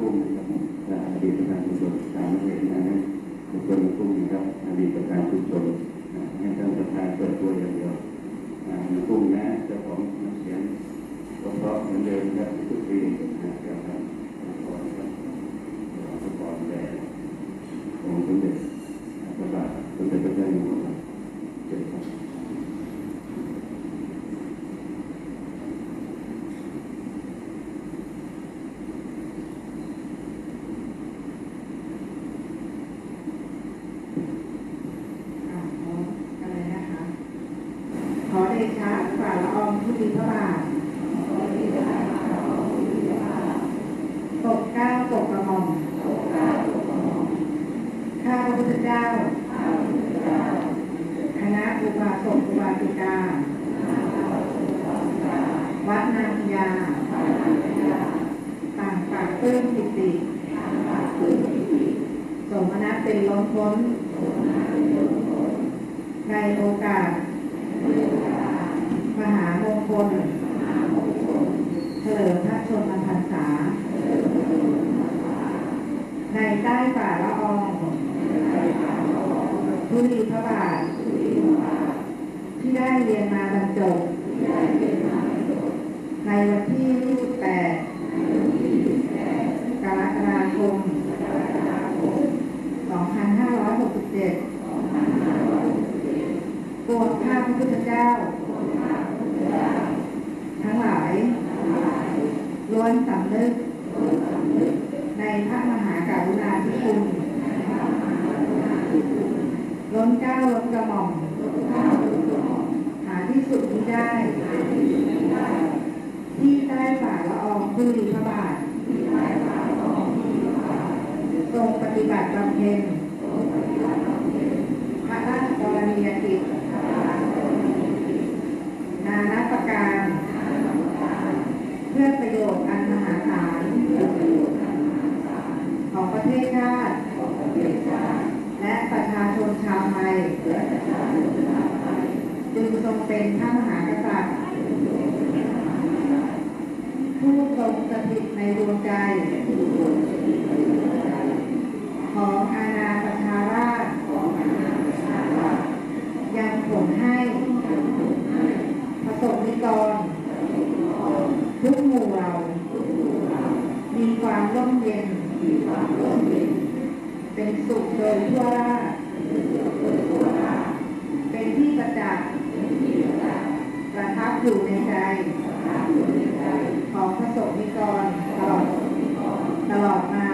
กุ้งนะครับอดีตประธานชุมชนสามเอกนะคุณคนกุ้งนะครับอดีตประธานชุมชนให้ท่านประธานเปิดตัวอย่างเดียวคุณกุ้งนะเจ้าของน้ำเสียงก็เพราะเหมือนเดิมครับทุกปีนะครับก่อนครับก่อนแต่องค์สมเด็จพระบาทสมเด็จพระเจ้าอยู่หัวเจ็ดครับ ขอเดชะฝ่าละอองทุลีพระบาทตกเก้าตกกระหม่อมข้าพระพุทธเจ้า คณะอุบาสกอุบาสิกา วัดนางพญาต่างปากปลื้มปิติสมนัตเป็นล้นพ้นในโอกาสามงคลเฉลิมพระชนมพรรษา ในใต้ฝ่าละอองทุลีพระบาท ที่ได้เรียนมาบรรจบในวันที่28กรกฎาคม 2567 โปรดข้าพระพุทธเจ้า ทั้งหลาย ล้ วนสำนึกในพระมหากรุณาธิคุณ ล้นเก้าล้นกระหม่อม หาที่สุดมิได้ ที่ใต้ฝ่าละอองธุลีพระบาท ทรงปฏิบัติบำเพ็ญพระราชกรณียกิจ ยจึงทรงเป็นพระมหากษัตริย์ผู้ทรงสถิตในดวงใจของอาณาประชาราชยังผลให้ประสบนิกรทุกหมู่เรา มีความร่มเย็น เป็นสุขโดยทั่วราชเป็นที่ประจักษ์ประทับอยู่ในใจ ของประสบนิกรตลอดตลอดมา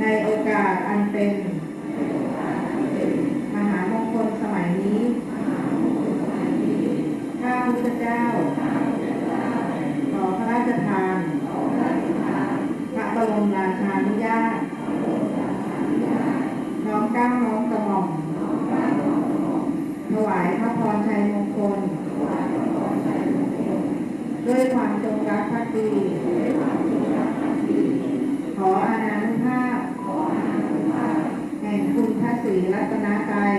ในโอกาสอัน เป็นมหามงคลสมัยนี้ข้าพุทธเจ้าขอพระราชทานพระบรมราชานุญาตน้อมเกล้าน้อมกระหม่อมถวายพระพรชัยมงคล ด้วยความจงรักภักดีขออานานุภาพแห่งคุณพระศรีรัตนตรัย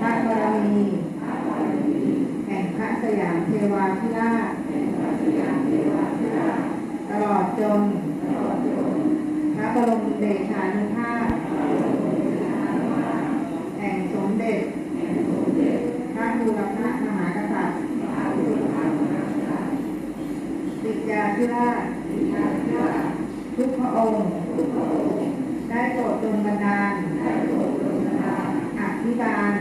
พระบารมีแห่งพระสยามเทวาธิราชตลอดจน พระบรมเดชานุภาพแห่งสมเด็จ พระบูรพมหากษัตริย์ติยาธิราชทุกพระองค์ ได้โปรดดลบันดาลอภิบาล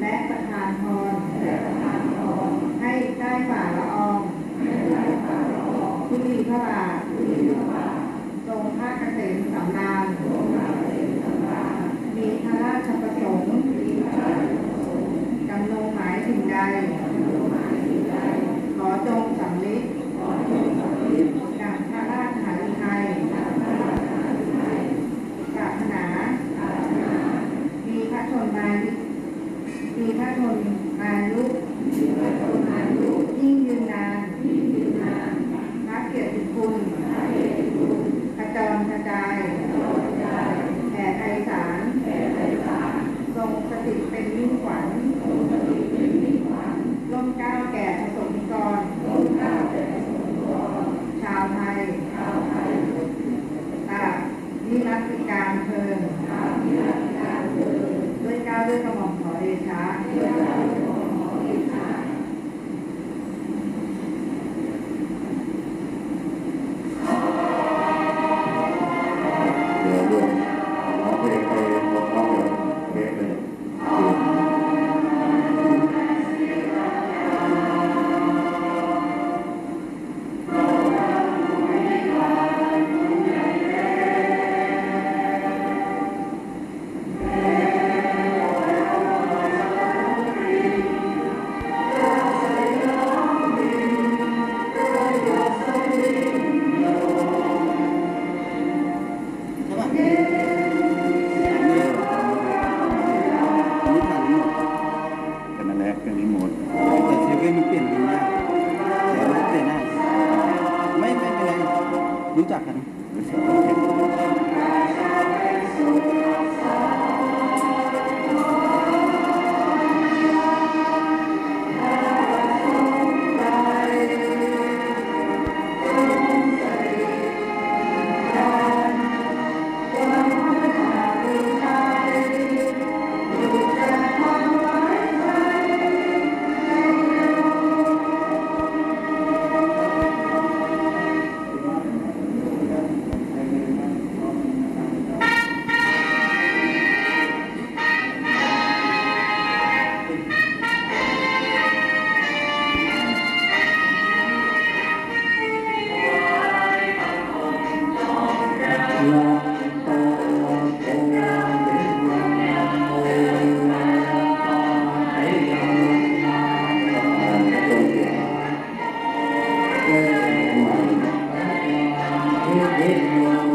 และประทานพรให้ได้ฝ่าละอองทุลีพระบาททรงพระเกษมสำราญ เป็นมิ่งขวัญร่มก้าวแก่ผระสงค์กรชาวไทยตากนิรัติการเพลินด้วยก้าวด้วยกระหม่อม dele, meu.